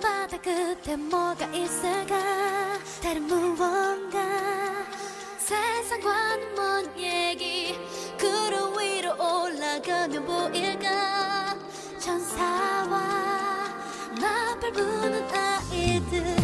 바다 끝에 뭐가 있을까? 다른 무언가? 세상과는 먼 얘기? 구름 위로 올라가면 보일까? 천사와 나팔 부는 아이들.